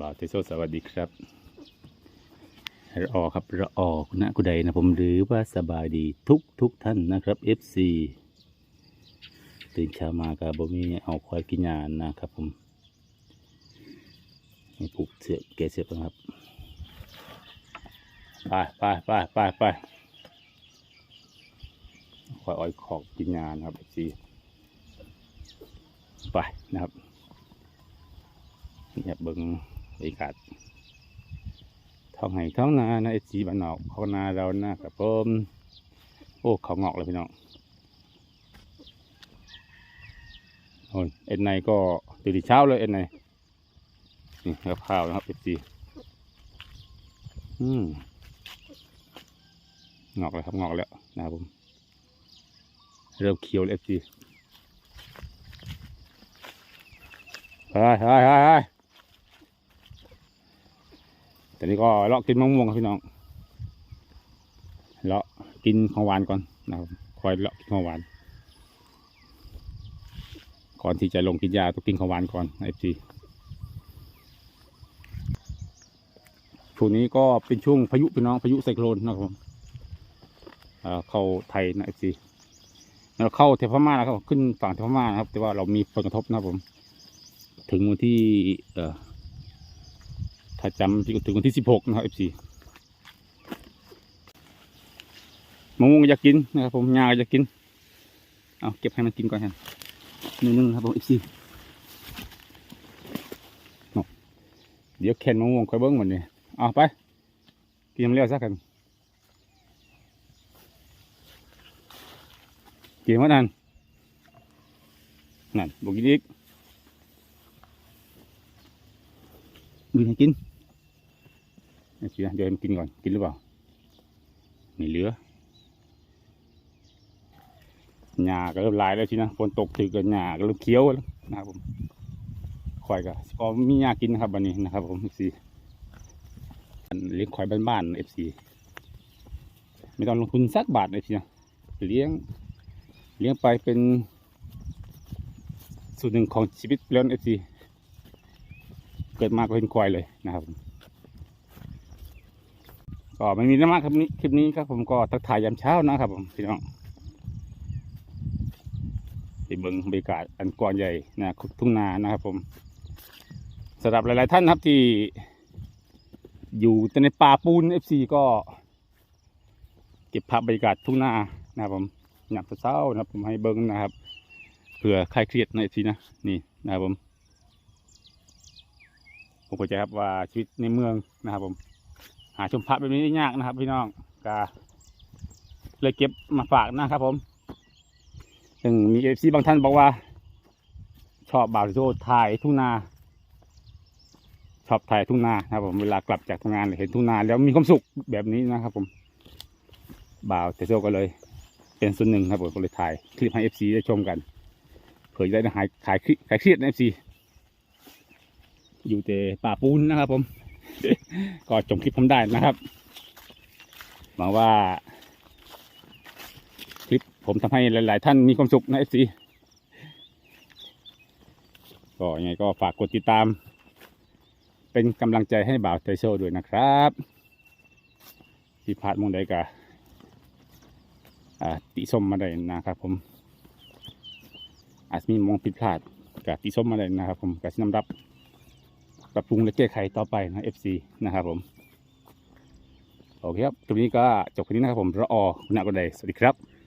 บ่าวเทโซสวัสดีครับระอครับระอคุณนะคุณใดนะผมหรือว่าสบายดีทุกทุกท่านนะครับ FC ตื่นเช้ามากับ่มีเอาควายกินยานนะครับผมมีผูกเสือกเกเสือกนะครับไปไปไปไปไปควายอ้อยขอกกินยานครับ FC ไปนะครับเนี่ยเบิ้ง บรรยากาศท้องไห่ท้องนานะไอจีบ้านนอกเขานาเรานะครับผมโอ้เขางอกเลยพี่น้องโอ้เอ็นไนก็ตื่นเช้าเลยเอ็นไนนี่ครับข้าวนะครับเอจีอืมงอกเลยครับงอกแล้วนะครับผมเริ่มเขียวเลยเอจีไปไปไป แต่นี้ก็เลาะกินมะม่วงครับพี่น้อง เลาะกินของหวานก่อนนะครับคอยเลาะกินของหวาน ก่อนที่จะลงกินยาต้องกินของหวานก่อนไอจีช่วงนี้ก็เป็นช่วงพายุพี่น้องพายุไซโคลนนะครับผมเอ่อเข้าไทยนะไอจีแล้วเข้าเทพม่านะครับ ขึ้นฝั่งเทพม่านะครับ แต่ว่าเรามีผลกระทบนะครับผม ถึงวันที่ เอ่อ ถ้าจำที่ถึงวันที่สิบหกนะครับ FC มะม่วงอยากกินนะครับผมงาอยากกิน เอาเก็บให้มันกินก่อนครับนิดนึงนะครับผม FC เอาเดี๋ยวแคนมะม่วงค่อยเบิ้งหมดเลยเอาไป กินน้ำเลี้ยวซะกันกินว่านั่นนั่นบอกกินอีกมีให้กิน นี่สินะเดี๋ยวให้มันกินก่อนกินหรือเปล่าไม่เหลือหญ้าก็เริ่มลายแล้วสินะฝนตกถือกันหญ้าก็เริ่มเขียวแล้วนะครับผมควายก็พอมีหญ้ากินนะครับวันนี้นะครับ ผมเอฟซีเลี้ยงควายบ้านๆเอฟซีไม่ต้องลงทุนสักบาทเลยทีนะเลี้ยงเลี้ยงไปเป็นส่วนหนึ่งของชีวิตแล้วเอฟซีเกิดมาก็เป็นควายเลยนะครับ ก็ไม่มีน้ำมากครับนี้คลิปนี้ครับผมก็ทักทายยามเช้านะครับผมพี่น้องไปเบิ้งบรรยากาศอันกว้างใหญ่นะทุ่งนานะครับผมสำหรับหลาย ๆ ท่านครับที่อยู่แต่ในป่าปูนเอฟซีก็เก็บภาพบรรยากาศทุ่งนานะครับผมหยับเช้านะครับผมให้เบิ้งนะครับเผื่อใครเครียดในเอฟซีนะนี่นะครับผมผมเข้าใจครับว่าชีวิตในเมืองนะครับผม หาชมพระแบบนี้ได้ยากนะครับ พี่น้องกาเลยเก็บมาฝากนะครับ ผมซึ่งมีเอฟซีบางท่านบอกว่า ชอบบ่าวโซถ่ายทุ่งนาชอบถ่ายทุ่งนานะครับ ผมเวลากลับจากทำงานเห็นทุ่งนา แล้วมีความสุขแบบนี้นะครับ ผมบ่าวเตโซก็เลย เป็นส่วนหนึ่งครับผมก็เลยถ่ายคลิปให้เอฟซีได้ชมกันเผื่อจะได้หายขายคลิปขายเครียดในเอฟซีอยู่แต่ป่าปูนนะครับผม ก็จมคลิปผมได้นะครับหวังว่า คลิปผมทำให้หลาย ๆ ท่านมีความสุขนะเอฟซีก็ยังไงก็ฝากกดติดตาม เป็นกำลังใจให้บ่าวไทโชด้วยนะครับที่พลาดมองใดกะติสมมาได้นะครับผม อาจมีมองผิดพลาดกับติสมมาได้นะครับผมกับน้ำรับ รับปรุงและแก้ไขต่อไปนะ FC นะครับผม โอเคครับตรงนี้ก็จบแค่นี้นะครับผมรออคุณอาบดายสวัสดีครับ